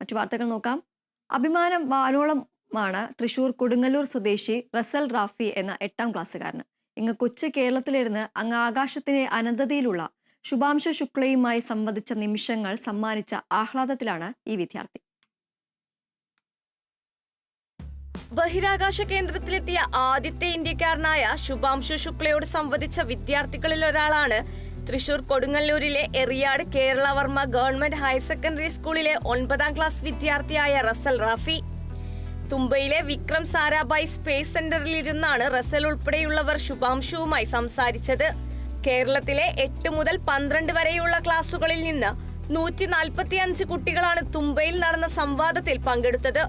മറ്റു വാർത്തകൾ നോക്കാം. അഭിമാനം വാനോളമാണ് തൃശൂർ കൊടുങ്ങല്ലൂർ സ്വദേശി റസൽ റാഫി എന്ന എട്ടാം ക്ലാസ്സുകാരന്. ഇങ്ങ് കൊച്ചു കേരളത്തിലിരുന്ന് അങ്ങ് ആകാശത്തിന്റെ അനന്തതയിലുള്ള ശുഭാംശ ശുക്ലയുമായി സംവദിച്ച നിമിഷങ്ങൾ സമ്മാനിച്ച ആഹ്ലാദത്തിലാണ് ഈ വിദ്യാർത്ഥി. ബഹിരാകാശ കേന്ദ്രത്തിലെത്തിയ ആദ്യത്തെ ഇന്ത്യക്കാരനായ ശുഭാംശു ശുക്ലയോട് സംവദിച്ച വിദ്യാർത്ഥികളിൽ ഒരാളാണ് Thrissur കൊടുങ്ങല്ലൂരിലെ Eriyad Keralavarma government higher secondary സ്കൂളിലെ ഒൻപതാം ക്ലാസ് വിദ്യാർത്ഥിയായ റസൽ റാഫി. തുമ്പയിലെ വിക്രം സാരാഭായ് സ്പേസ് സെന്ററിലിരുന്നാണ് റസൽ ഉൾപ്പെടെയുള്ളവർ ശുഭാംശുവുമായി സംസാരിച്ചത്. കേരളത്തിലെ എട്ട് മുതൽ പന്ത്രണ്ട് വരെയുള്ള ക്ലാസുകളിൽ നിന്ന് നൂറ്റി നാൽപ്പത്തി അഞ്ച് കുട്ടികളാണ് തുമ്പയിൽ നടന്ന സംവാദത്തിൽ പങ്കെടുത്തത്.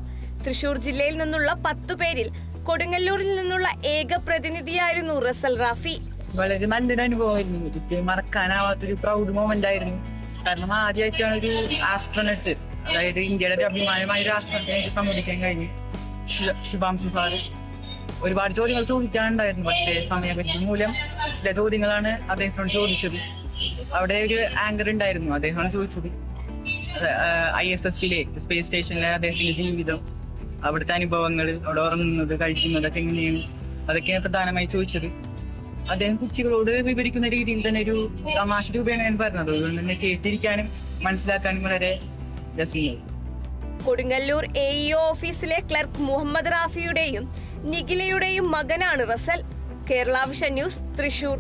തൃശൂർ ജില്ലയിൽ നിന്നുള്ള പത്തു പേരിൽ കൊടുങ്ങല്ലൂരിൽ നിന്നുള്ള ഏക പ്രതിനിധിയായിരുന്നു റസൽ റാഫി. വളരെ നല്ലൊരു അനുഭവമായിരുന്നു എനിക്ക് മറക്കാനാവാത്തൊരു പ്രൗഡ് മൊമെന്റ് ആയിരുന്നു. കാരണം ആദ്യമായിട്ടാണ് ഒരു ആസ്ട്രോനട്ട് അതായത് ഇന്ത്യയുടെ ഒരു അഭിമാനമായ ഒരു ആസ്ട്രോനട്ടിനെ സമ്മതിക്കാൻ കഴിഞ്ഞു ശുഭാംശ ശുഭാംശു സാറ്. ഒരുപാട് ചോദ്യങ്ങൾ ചോദിക്കാനുണ്ടായിരുന്നു. പക്ഷേ സമയപരിധി മൂലം ചില ചോദ്യങ്ങളാണ് അദ്ദേഹത്തോട് ചോദിച്ചത്. അവിടെ ഒരു ആങ്കർ ഉണ്ടായിരുന്നു. അദ്ദേഹമാണ് ചോദിച്ചത്. ഐ എസ് എസിലെ സ്പേസ് സ്റ്റേഷനിലെ അദ്ദേഹത്തിന്റെ ജീവിതം അവിടുത്തെ അനുഭവങ്ങൾ അവിടെ ഉറങ്ങുന്നത് കഴിക്കുന്നതൊക്കെ എങ്ങനെയാണ്? അതൊക്കെയാണ് പ്രധാനമായി ചോദിച്ചത്. അദ്ദേഹം കുട്ടികളോട് വിവരിക്കുന്ന രീതിയിൽ തന്നെ ഒരു തമാശ രൂപേണയാണ് പറഞ്ഞത്. അതുകൊണ്ട് തന്നെ കേട്ടിരിക്കാനും മനസ്സിലാക്കാനും വളരെ രസമുണ്ട്. Kodungallur A EO office clerk Muhammad റാഫിയുടെയും നിഖിലയുടെയും മകനാണ് Russell. Kerala vision news Thrissur.